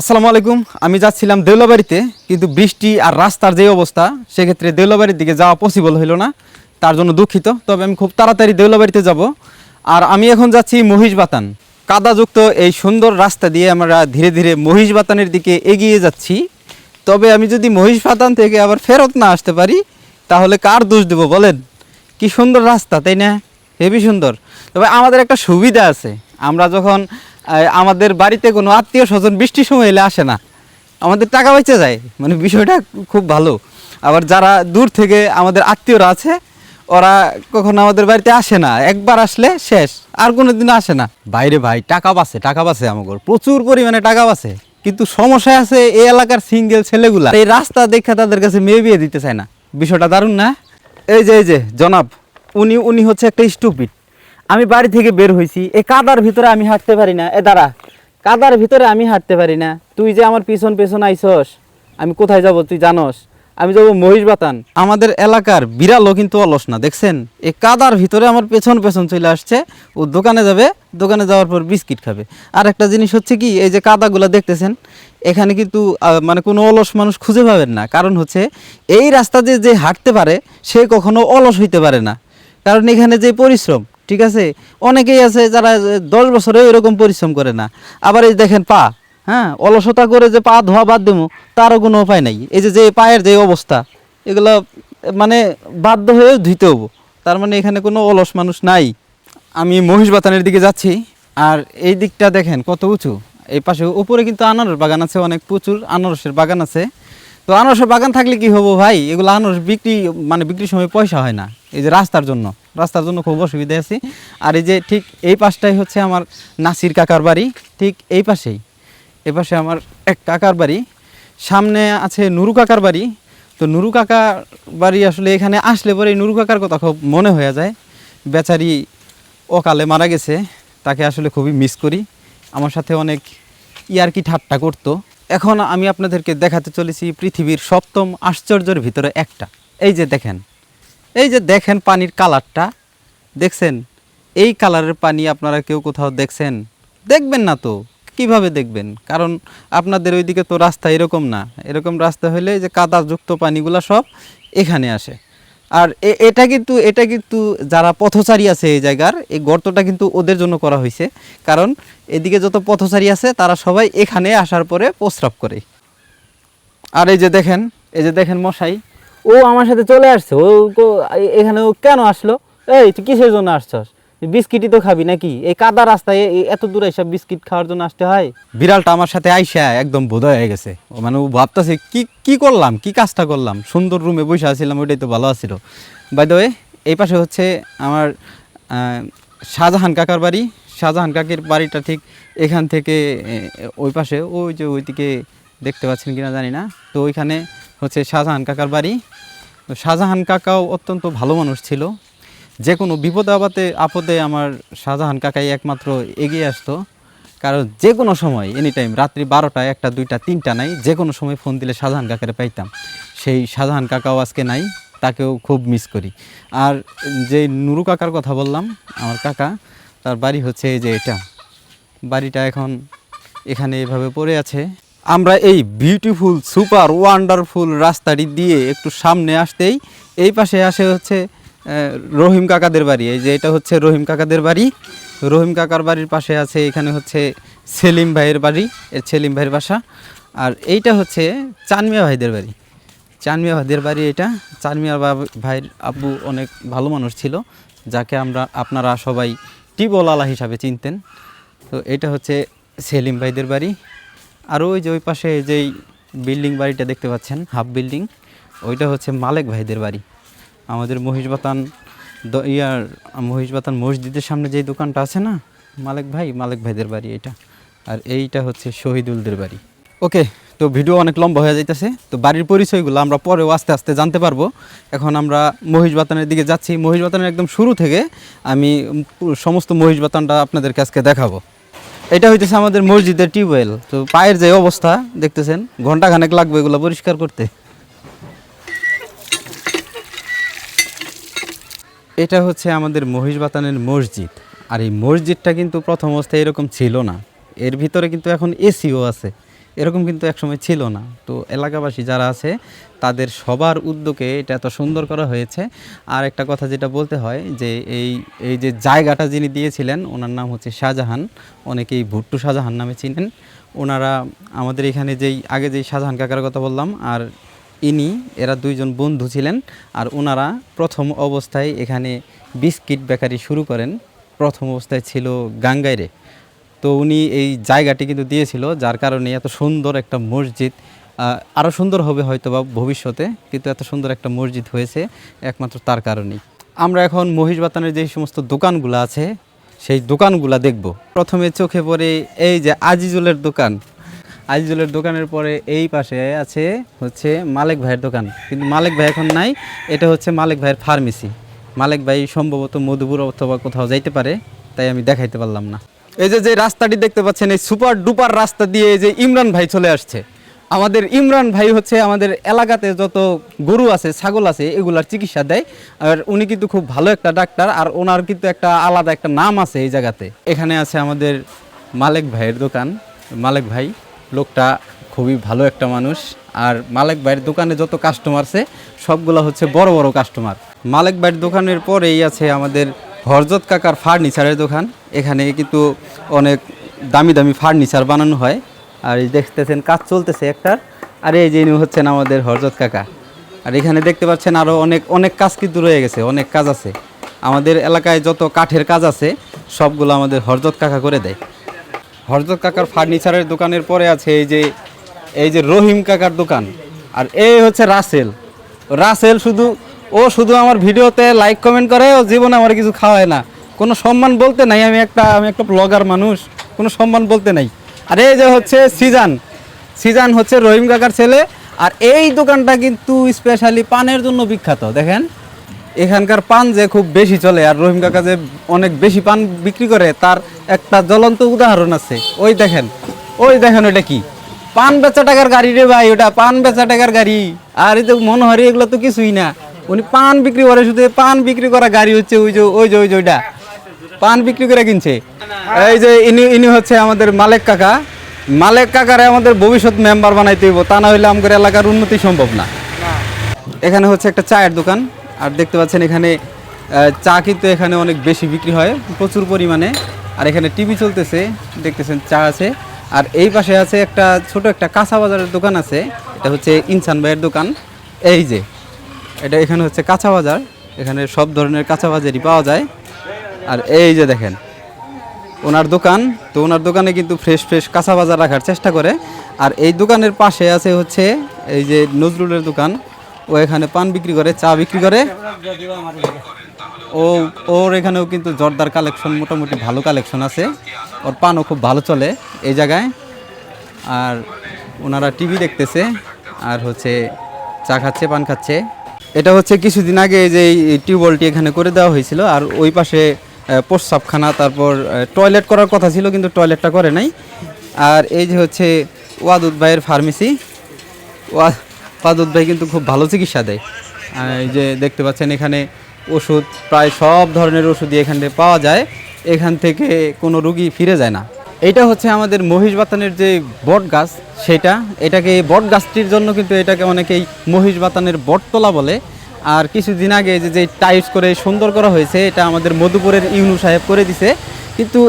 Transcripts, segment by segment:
আসসালামু আলাইকুম। আমি যাচ্ছিলাম দেউলাবাড়িতে, কিন্তু বৃষ্টি আর রাস্তার যে অবস্থা, সেক্ষেত্রে দেউলাবাড়ির দিকে যাওয়া পসিবল হইল না। তার জন্য দুঃখিত। তবে আমি খুব তাড়াতাড়ি দেউলাবাড়িতে যাব। আর আমি এখন যাচ্ছি মহিষবাতান। কাদাযুক্ত এই সুন্দর রাস্তা দিয়ে আমরা ধীরে ধীরে মহিষবাতানের দিকে এগিয়ে যাচ্ছি। তবে আমি যদি মহিষবাতান থেকে আবার ফেরত না আসতে পারি, তাহলে কার দোষ দেবো বলেন? কি সুন্দর রাস্তা, তাই না? হেবি সুন্দর। তবে আমাদের একটা সুবিধা আছে। আমরা যখন আমাদের বাড়িতে কোনো আত্মীয় স্বজন বৃষ্টির সময় এলে আসে না। আমাদের টাকা বেঁচে যায় মানে বিষয়টা খুব ভালো। আবার যারা দূর থেকে আমাদের আত্মীয়রা আছে ওরা কখনো আমাদের বাড়িতে আসে না। একবার আসলে শেষ আর কোনো দিন আসে না। বাইরে ভাই টাকা বাঁচে টাকা বাঁচে আমাদের প্রচুর পরিমাণে টাকা বাঁচে। কিন্তু সমস্যা আছে এই এলাকার সিঙ্গেল ছেলেগুলা। এই রাস্তা দেখে তাদের কাছে মেয়ে বিয়ে দিতে চায় না। বিষয়টা দারুণ না? এই যে এই যে জনাব উনি উনি হচ্ছে একটা স্টুপিড আমি বাড়ি থেকে বের হয়েছি এই কাদার ভিতরে আমি হাঁটতে পারি না। এ দাঁড়া, কাদার ভিতরে আমি হাঁটতে পারি না। তুই যে আমার পিছন পেছন আইসস আমি কোথায় যাব তুই জানস? আমি যাব মহিষ বাতান আমাদের এলাকার বিড়ালও কিন্তু অলস না, দেখছেন? এই কাদার ভিতরে আমার পেছন পেছন চলে আসছে। ও দোকানে যাবে, দোকানে যাওয়ার পর বিস্কিট খাবে। আর একটা জিনিস হচ্ছে কি, এই যে কাদাগুলো দেখতেছেন, এখানে কিন্তু মানে কোনো অলস মানুষ খুঁজে পাবেন না। কারণ হচ্ছে, এই রাস্তা দিয়ে যে হাঁটতে পারে, সে কখনো অলস হইতে পারে না। কারণ এখানে যে পরিশ্রম ঠিক আছে? অনেকেই আছে যারা দশ বছরে এরকম পরিশ্রম করে না। আবার এই দেখেন পা হ্যাঁ? অলসতা করে যে পা ধোয়া বাদ দেবো তারও কোনো উপায় নাই। এই যে যে পায়ের যে অবস্থা, এগুলো মানে বাধ্য হয়ে ধুইতে হব। তার মানে এখানে কোনো অলস মানুষ নাই। আমি মহিষ বাতানের দিকে যাচ্ছি, আর এই দিকটা দেখেন কত উঁচু। এই পাশে উপরে কিন্তু আনারস বাগান আছে, অনেক প্রচুর আনারসের বাগান আছে। তো আনারসের বাগান থাকলে কি হব ভাই? এগুলো আনারস বিক্রি মানে বিক্রির সময় পয়সা হয় না। এই যে রাস্তার জন্য রাস্তার জন্য খুব অসুবিধা আছে। আর এই যে ঠিক এই পাশটাই হচ্ছে আমার নাসির কাকার বাড়ি, ঠিক এই পাশেই। এই পাশে আমার এক কাকার বাড়ি, সামনে আছে নুরু কাকার বাড়ি। তো নুরু কাকার বাড়ি আসলে এখানে আসলে পরে নুরু কাকার কথা খুব মনে হয়ে যায়। বেচারি অকালে মারা গেছে, তাকে আসলে খুবই মিস করি। আমার সাথে অনেক ইয়ারকি ঠাট্টা করতো। এখন আমি আপনাদেরকে দেখাতে চলেছি পৃথিবীর সপ্তম আশ্চর্যের ভিতরে একটা। এই যে দেখেন, এই যে দেখেন পানির কালারটা, দেখছেন? এই কালারের পানি আপনারা কেউ কোথাও দেখছেন? দেখবেন না তো, কীভাবে দেখবেন? কারণ আপনাদের ওইদিকে তো রাস্তা এরকম না। এরকম রাস্তা হলে যে কাদাযুক্ত পানিগুলো সব এখানে আসে। আর এটা কিন্তু এটা কিন্তু যারা পথচারী আছে এই জায়গার, এই গর্তটা কিন্তু ওদের জন্য করা হয়েছে। কারণ এদিকে যত পথচারী আছে, তারা সবাই এখানে আসার পরে প্রস্রাব করে। আর এই যে দেখেন, এই যে দেখেন মশাই, ও আমার সাথে চলে আসছে। ও এখানে ও কেন আসলো? এই, তুই কিসের জন্য আসছস? বিস্কিটই তো খাবি নাকি? এই কাদা রাস্তায় এত দূরে এসব বিস্কিট খাওয়ার জন্য আসতে হয়? বিড়ালটা আমার সাথে আইসা একদম বোধ হয়ে গেছে। মানে ও ভাবতেছে, কি কি করলাম? কি কাজটা করলাম? সুন্দর রুমে বসে আছিলাম, ওইটাই তো ভালো আছিল। বাই ওয়ে এই পাশে হচ্ছে আমার শাহজাহান কাকার বাড়ি। শাহজাহান কাকের বাড়িটা ঠিক এখান থেকে ওই পাশে, ওই যে ওইদিকে দেখতে পাচ্ছেন কিনা জানি না। তো ওইখানে হচ্ছে শাহজাহান কাকার বাড়ি। তো শাহজাহান কাকাও অত্যন্ত ভালো মানুষ ছিল। যে কোনো বিপদে আপদে আপদে আমার শাহজাহান কাকাই একমাত্র এগিয়ে আসতো। কারণ যে কোনো সময় এনি টাইম রাত্রি বারোটা, একটা, দুইটা, তিনটা নাই যে কোনো সময় ফোন দিলে শাহজাহান কাকারে পাইতাম। সেই শাহজাহান কাকাও আজকে নাই, তাকেও খুব মিস করি। আর যে নুরু কাকার কথা বললাম, আমার কাকা, তার বাড়ি হচ্ছে এই যে এটা। বাড়িটা এখন এখানে এভাবে পড়ে আছে। আমরা এই বিউটিফুল সুপার ওয়ান্ডারফুল রাস্তাটি দিয়ে একটু সামনে আসতেই, এই পাশে আসে হচ্ছে রহিম কাকাদের বাড়ি। এই যে এটা হচ্ছে রহিম কাকাদের বাড়ি। রহিম কাকার বাড়ির পাশে আছে এখানে হচ্ছে সেলিম ভাইয়ের বাড়ি, এর সেলিম ভাইয়ের বাসা। আর এইটা হচ্ছে চানমিয়া ভাইদের বাড়ি। চানমিয়া ভাইদের বাড়ি এটা। চানমিয়া ভাইয়ের আব্বু অনেক ভালো মানুষ ছিল, যাকে আমরা, আপনারা সবাই টিবল আলা হিসাবে চিনতেন। তো এটা হচ্ছে সেলিম ভাইদের বাড়ি। আর ওই যে ওই পাশে যেই বিল্ডিং বাড়িটা দেখতে পাচ্ছেন, হাফ বিল্ডিং, ওইটা হচ্ছে মালেক ভাইদের বাড়ি। আমাদের মহিষবাতান ইয়ার মহিষবাতান মসজিদের সামনে যেই দোকানটা আছে না, মালিক ভাই, মালিক ভাইদের বাড়ি এটা। আর এইটা হচ্ছে শহীদুলদের বাড়ি। ওকে, তো ভিডিও অনেক লম্বা হয়ে যাইতেছে, তো বাড়ির পরিচয়গুলো আমরা পরেও আস্তে আস্তে জানতে পারব। এখন আমরা মহিষবাতানের দিকে যাচ্ছি। মহিষবাতানের একদম শুরু থেকে আমি সমস্ত মহিষবাতানটা আপনাদেরকে আজকে দেখাবো। এটা হইতেছে আমাদের মসজিদের টিউবওয়েল। তো পায়ের যে অবস্থা, দেখতেছেন ঘণ্টা খানেক লাগবে এগুলো পরিষ্কার করতে। এটা হচ্ছে আমাদের মহিষবাতানের মসজিদ। আর এই মসজিদটা কিন্তু প্রথম অবস্থায় এরকম ছিল না। এর ভিতরে কিন্তু এখন এসিও আছে। এরকম কিন্তু একসময় ছিল না। তো এলাকাবাসী যারা আছে, তাদের সবার উদ্যোগে এটা এত সুন্দর করা হয়েছে। আর একটা কথা যেটা বলতে হয় যে এই এই যে জায়গাটা যিনি দিয়েছিলেন, ওনার নাম হচ্ছে শাহজাহান। অনেকেই ভুট্টু শাহজাহান নামে চিনেন। ওনারা আমাদের এখানে যেই, আগে যেই শাহজাহান কাকার কথা বললাম, আর ইনি, এরা দুইজন বন্ধু ছিলেন আর ওনারা প্রথম অবস্থায় এখানে বিস্কিট বেকারি শুরু করেন। প্রথম অবস্থায় ছিল গাঙ্গাইরে। তো উনি এই জায়গাটি কিন্তু দিয়েছিল, যার কারণে এত সুন্দর একটা মসজিদ আরও সুন্দর হবে হয়তো বা ভবিষ্যতে, কিন্তু এত সুন্দর একটা মসজিদ হয়েছে একমাত্র তার কারণেই। আমরা এখন মহিষ বাতানের যে সমস্ত দোকানগুলো আছে, সেই দোকানগুলা দেখব। প্রথমে চোখে পড়ে এই যে আজিজুলের দোকান আজিজুলের দোকানের পরে এই পাশে আছে হচ্ছে মালিক ভাইয়ের দোকান। কিন্তু মালিক ভাই এখন নাই, এটা হচ্ছে মালিক ভাইয়ের ফার্মেসি। মালিক ভাই সম্ভবত মধুপুর অথবা কোথাও যাইতে পারে, তাই আমি দেখাইতে পারলাম না। এই যে যে রাস্তাটি দেখতে পাচ্ছেন, এই সুপার ডুপার রাস্তা দিয়ে এই যে ইমরান ভাই চলে আসছে। আমাদের ইমরান ভাই হচ্ছে আমাদের এলাকাতে যত গরু আছে, ছাগল আছে, এগুলার চিকিৎসা দেয়। আর উনি কিন্তু খুব ভালো একটা ডাক্তার, আর ওনার কিন্তু একটা আলাদা একটা নাম আছে এই জায়গাতে। এখানে আছে আমাদের মালিক ভাইয়ের দোকান। মালিক ভাই লোকটা খুবই ভালো একটা মানুষ। আর মালিক ভাইয়ের দোকানে যত কাস্টমার আছে, সবগুলো হচ্ছে বড় বড় কাস্টমার মালিক ভাইয়ের দোকানের পরেই আছে আমাদের হরজত কাকার ফার্নিচারের দোকান। এখানে কিন্তু অনেক দামি দামি ফার্নিচার বানানো হয়। আর এই দেখতেছেন, কাজ চলতেছে একটা আর এই যে হচ্ছেন আমাদের হরজত কাকা। আর এখানে দেখতে পাচ্ছেন আরও অনেক অনেক কাজ কিন্তু রয়ে গেছে, অনেক কাজ আছে। আমাদের এলাকায় যত কাঠের কাজ আছে, সবগুলো আমাদের হরজত কাকা করে দেয়। হরজত কাকার ফার্নিচারের দোকানের পরে আছে এই যে এই যে রহিম কাকার দোকান। আর এই হচ্ছে রাসেল। রাসেল শুধু, ও শুধু আমার ভিডিওতে লাইক কমেন্ট করে, ও জীবনে আমার কিছু খাওয়ায় না। কোনো সম্মান বলতে নাই, আমি একটা আমি একটা ব্লগার মানুষ, কোনো সম্মান বলতে নাই। আর এই যে হচ্ছে সিজান সিজান হচ্ছে রহিম কাকার ছেলে। আর এই দোকানটা কিন্তু স্পেশালি পানের জন্য বিখ্যাত, দেখেন। এখানকার পান যে খুব বেশি চলে আর রহিম কাকা যে অনেক বেশি পান বিক্রি করে, তার একটা জ্বলন্ত উদাহরণ আছে। ওই দেখেন ওই দেখেন ওটা কি? পান বেচা টাকার গাড়ি রে ভাই, ওটা পান বেচা টাকার গাড়ি। আর এই তো মনোহরি, এগুলো তো কিছুই না। উনি পান বিক্রি করে, শুধু পান বিক্রি করা গাড়ি হচ্ছে ওই যে ওই যে ওই যে, ওইটা। পান বিক্রি করে কিনছে। এই যে ইনি ইনি হচ্ছে আমাদের মালেক কাকা। মালেক কাকারে আমাদের ভবিষ্যৎ মেম্বার বানাইতে হইব, তা না হইলে আমাদের এলাকার উন্নতি সম্ভব না। এখানে হচ্ছে একটা চায়ের দোকান। আর দেখতে পাচ্ছেন এখানে চা কিন্তু এখানে অনেক বেশি বিক্রি হয়, প্রচুর পরিমাণে। আর এখানে টিভি চলতেছে, দেখতেছেন চা আছে। আর এই পাশে আছে একটা ছোট একটা কাঁচা বাজারের দোকান আছে, এটা হচ্ছে ইনসান ভাইয়ের দোকান। এই যে, এটা এখানে হচ্ছে কাঁচা বাজার, এখানে সব ধরনের কাঁচা বাজারই পাওয়া যায়। আর এই যে দেখেন, ওনার দোকান, তো ওনার দোকানে কিন্তু ফ্রেশ ফ্রেশ কাঁচা বাজার রাখার চেষ্টা করে। আর এই দোকানের পাশে আছে হচ্ছে, এই যে নজরুলের দোকান ও এখানে পান বিক্রি করে, চা বিক্রি করে। ও, ওর এখানেও কিন্তু জর্দার কালেকশন, মোটামুটি ভালো কালেকশন আছে। ওর পানও খুব ভালো চলে এই জায়গায়। আর ওনারা টিভি দেখতেছে, আর হচ্ছে চা খাচ্ছে, পান খাচ্ছে। এটা হচ্ছে কিছুদিন আগে যে টিউবওয়েলটি এখানে করে দেওয়া হয়েছিল, আর ওই পাশে প্রস্রাবখানা, তারপর টয়লেট করার কথা ছিল, কিন্তু টয়লেটটা করে নাই। আর এই যে হচ্ছে ওয়াদুদ ভাইয়ের ফার্মেসি, ওয়া- ওয়াদুদ ভাই কিন্তু খুব ভালো চিকিৎসা দেয়। এই যে দেখতে পাচ্ছেন এখানে ওষুধ, প্রায় সব ধরনের ওষুধই এখান থেকে পাওয়া যায়। এখান থেকে কোনো রুগী ফিরে যায় না। এটা হচ্ছে আমাদের মহিষ বাতানের যে বট গাছ সেটা, এটাকে বট গাছটির জন্য কিন্তু এটাকে অনেকেই মহিষ বাতানের বটতলা বলে। আর কিছুদিন আগে যে যে টাইলস করে সুন্দর করা হয়েছে, এটা আমাদের মধুপুরের ইউনু সাহেব করে দিছে। কিন্তু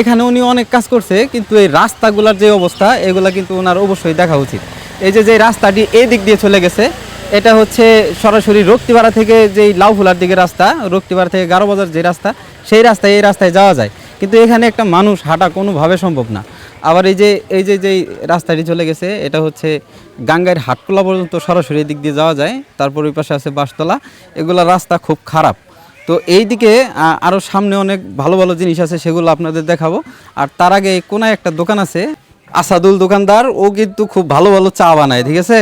এখানে উনি অনেক কাজ করছে, কিন্তু এই রাস্তাগুলার যে অবস্থা, এগুলা কিন্তু ওনার অবশ্যই দেখা উচিত। এই যে যে রাস্তাটি এই দিক দিয়ে চলে গেছে, এটা হচ্ছে সরাসরি রক্তিপাড়া থেকে যেই লাউফুলার দিকে রাস্তা রক্তিপাড়া থেকে গারো বাজার যে রাস্তা, সেই রাস্তায়, এই রাস্তায় যাওয়া যায়। কিন্তু এখানে একটা মানুষ হাঁটা কোনোভাবে সম্ভব না। আবার এই যে এই যে, যেই রাস্তাটি চলে গেছে, এটা হচ্ছে গাঙ্গাইয়ের হাটকোলা পর্যন্ত সরাসরি দিক দিয়ে যাওয়া যায়। তারপর ওই পাশে আছে বাসতলা এগুলা রাস্তা খুব খারাপ। তো এই দিকে আ- আরও সামনে অনেক ভালো ভালো জিনিস আছে, সেগুলো আপনাদের দেখাবো। আর তার আগে কোনায় একটা দোকান আছে আসাদুল দোকানদার, ও কিন্তু খুব ভালো ভালো চা বানায়, ঠিক আছে?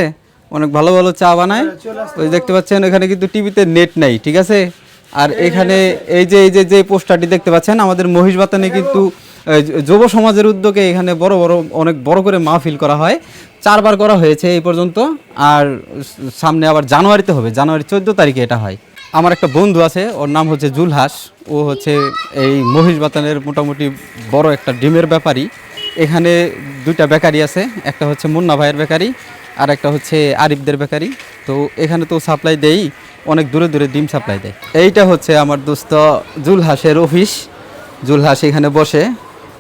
অনেক ভালো ভালো চা বানায়। ওই দেখতে পাচ্ছেন, এখানে কিন্তু টিভিতে নেট নাই, ঠিক আছে? আর এখানে এই যে এই যে যে পোস্টারটি দেখতে পাচ্ছেন, আমাদের মহিষ বাতানে কিন্তু যুব সমাজের উদ্যোগে এখানে বড় বড়, অনেক বড় করে মাহফিল করা হয়। চারবার করা হয়েছে এই পর্যন্ত, আর সামনে আবার জানুয়ারিতে হবে, জানুয়ারি চোদ্দ তারিখে এটা হয়। আমার একটা বন্ধু আছে, ওর নাম হচ্ছে জুলহাস, ও হচ্ছে এই মহিষ বাতানের মোটামুটি বড় একটা ডিমের ব্যাপারী। এখানে দুইটা বেকারি আছে, একটা হচ্ছে মুন্না ভাইয়ের বেকারি আর একটা হচ্ছে আরিফদের বেকারি। তো এখানে তো সাপ্লাই দেই, অনেক দূরে দূরে ডিম সাপ্লাই দেয়। এইটা হচ্ছে আমার দোস্ত জুলহাসের অফিস জুলহাস এখানে বসে।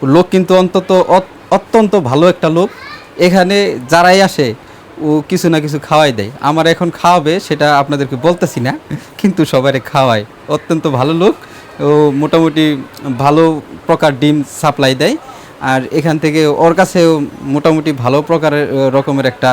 লোক কিন্তু অন্তত অত- অত্যন্ত ভালো একটা লোক। এখানে যারাই আসে, ও কিছু না কিছু খাওয়াই দেয়। আমার এখন খাওয়াবে সেটা আপনাদেরকে বলতেছি না, কিন্তু সবাই খাওয়ায়। অত্যন্ত ভালো লোক। ও মোটামুটি ভালো প্রকার ডিম সাপ্লাই দেয়। আর এখান থেকে ওর কাছেও মোটামুটি ভালো প্রকারের রকমের একটা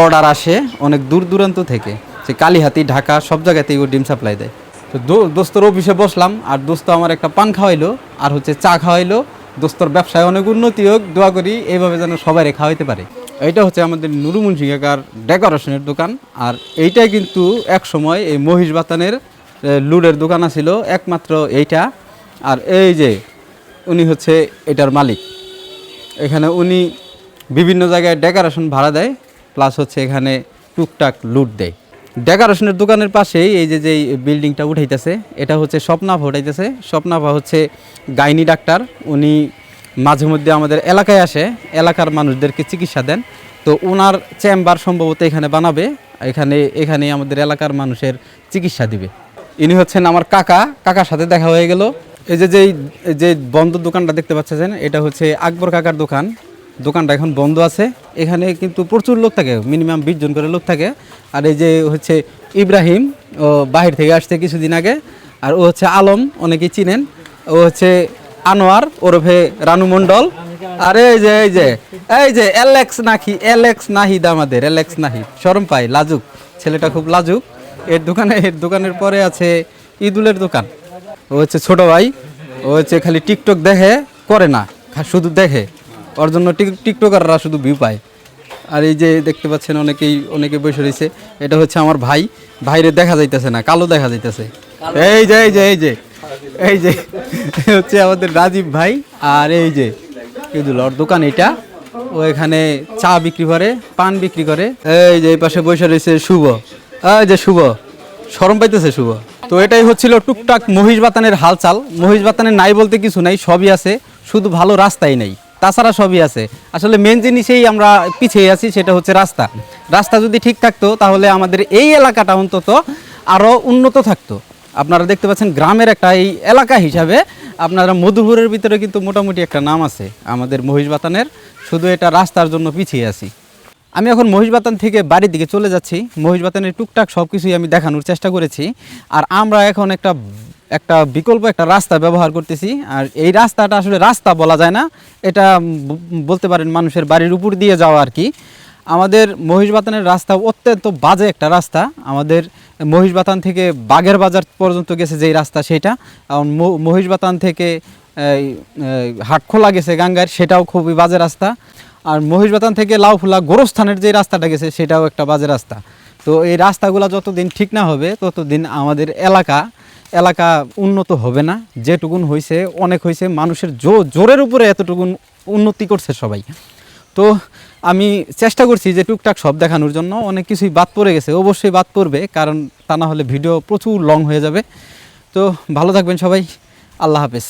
অর্ডার আসে অনেক দূর দূরান্ত থেকে। সে কালীহাতি, ঢাকা, সব জায়গাতেই ও ডিম সাপ্লাই দেয়। তো দোস্তর অফিসে বসলাম, আর দোস্ত আমার একটা পান খাওয়াইলো, আর হচ্ছে চা খাওয়াইলো। দোস্তর ব্যবসায় অনেক উন্নতি হোক, দোয়া করি, এইভাবে যেন সবাই খাওয়াইতে পারে। এইটা হচ্ছে আমাদের নুরুমুন সিংহাকার ডেকোরেশনের দোকান, আর এইটাই কিন্তু এক সময় এই মহিষ বাতানের লুডের দোকান আছিল, একমাত্র এইটা। আর এই যে, উনি হচ্ছে এটার মালিক। এখানে উনি বিভিন্ন জায়গায় ডেকোরেশন ভাড়া দেয় প্লাস হচ্ছে এখানে টুকটাক লুট দেয়। ডেকোরেশনের দোকানের পাশেই এই যে যে বিল্ডিংটা উঠাইতেছে, এটা হচ্ছে স্বপ্নাভা উঠাইতেছে। স্বপ্নাভা হচ্ছে গাইনি ডাক্তার উনি মাঝে মধ্যে আমাদের এলাকায় আসে, এলাকার মানুষদেরকে চিকিৎসা দেন। তো ওনার চেম্বার সম্ভবত এখানে বানাবে, এখানে এখানে আমাদের এলাকার মানুষের চিকিৎসা দিবে। ইনি হচ্ছেন আমার কাকা, কাকার সাথে দেখা হয়ে গেল। এই যে যেই যে বন্ধ দোকানটা দেখতে পাচ্ছেন, এটা হচ্ছে আকবর কাকার দোকান। দোকানটা এখন বন্ধ আছে। এখানে কিন্তু প্রচুর লোক থাকে মিনিমাম বিশ জন করে লোক থাকে। আর এই যে হচ্ছে ইব্রাহিম, ও বাহির থেকে আসছে কিছুদিন আগে। আর ও হচ্ছে আলম, অনেকেই চিনেন। ও হচ্ছে আনোয়ার ওরফে রানু মণ্ডল। আর এই যে এই যে এই যে এলেক্স নাহি এলেক্স নাহিদ আমাদের এলেক্স নাহিদ। শরম পাই লাজুক। ছেলেটা খুব লাজুক। এর দোকানে, এর দোকানের পরে আছে ইদুলের দোকান। ও হচ্ছে ছোট ভাই, ও হচ্ছে খালি টিকটক দেখে, করে না শুধু দেখে। ওর জন্য টিক- টিকটকাররা শুধু ভিউ পায়। আর এই যে দেখতে পাচ্ছেন অনেকেই, অনেকে বসে রয়েছে। এটা হচ্ছে আমার ভাই। ভাইরে দেখা যাইতেছে না, কালো দেখা যাইতেছে। এই যে এই যে এই যে এই যে, হচ্ছে আমাদের রাজীব ভাই। আর এই যে ওর দোকান এটা। ও এখানে চা বিক্রি করে, পান বিক্রি করে। এই যে, এই পাশে বসে রয়েছে শুভ। এই যে শুভ, শরম পাইতেছে শুভ। তো এটাই হচ্ছিল টুকটাক মহিষ বাতানের হালচাল। মহিষ বাতানের নাই বলতে কিছু নাই, সবই আছে, শুধু ভালো রাস্তাই নেই। তাছাড়া সবই আছে। আসলে মেন জিনিসেই আমরা পিছিয়ে আছি, সেটা হচ্ছে রাস্তা। রাস্তা যদি ঠিক থাকতো, তাহলে আমাদের এই এলাকাটা অন্তত আরও উন্নত থাকতো। আপনারা দেখতে পাচ্ছেন গ্রামের একটা এই এলাকা হিসাবে আপনারা মধুপুরের ভিতরে কিন্তু মোটামুটি একটা নাম আছে, আমাদের মহিষ বাতানের শুধু এটা রাস্তার জন্য পিছিয়ে আছি। আমি এখন মহিষবাতান থেকে বাড়ির দিকে চলে যাচ্ছি। মহিষবাতানের টুকটাক সব কিছুই আমি দেখানোর চেষ্টা করেছি। আর আমরা এখন একটা একটা বিকল্প, একটা রাস্তা ব্যবহার করতেছি। আর এই রাস্তাটা আসলে রাস্তা বলা যায় না। এটা বলতে পারেন মানুষের বাড়ির উপর দিয়ে যাওয়া আর কি। আমাদের মহিষবাতানের রাস্তা অত্যন্ত বাজে একটা রাস্তা। আমাদের মহিষবাতান থেকে বাগের বাজার পর্যন্ত গেছে যেই রাস্তা সেটা। মহিষবাতান থেকে হাটখোলা গেছে গাঙ্গার, সেটাও খুবই বাজে রাস্তা। আর মহিষবাতান থেকে লাউফুলা গোরস্থানের যে রাস্তাটা গেছে, সেটাও একটা বাজে রাস্তা। তো এই রাস্তাগুলো যতদিন ঠিক না হবে, ততদিন আমাদের এলাকা এলাকা উন্নত হবে না। যেটুকুন হয়েছে অনেক হয়েছে মানুষের জো, জোরের উপরে এতটুকুন উন্নতি করছে সবাই। তো আমি চেষ্টা করছি যে টুকটাক সব দেখানোর জন্য। অনেক কিছুই বাদ পড়ে গেছে, অবশ্যই বাদ পড়বে, কারণ তা না হলে ভিডিও প্রচুর লং হয়ে যাবে। তো ভালো থাকবেন সবাই। আল্লাহ হাফেজ।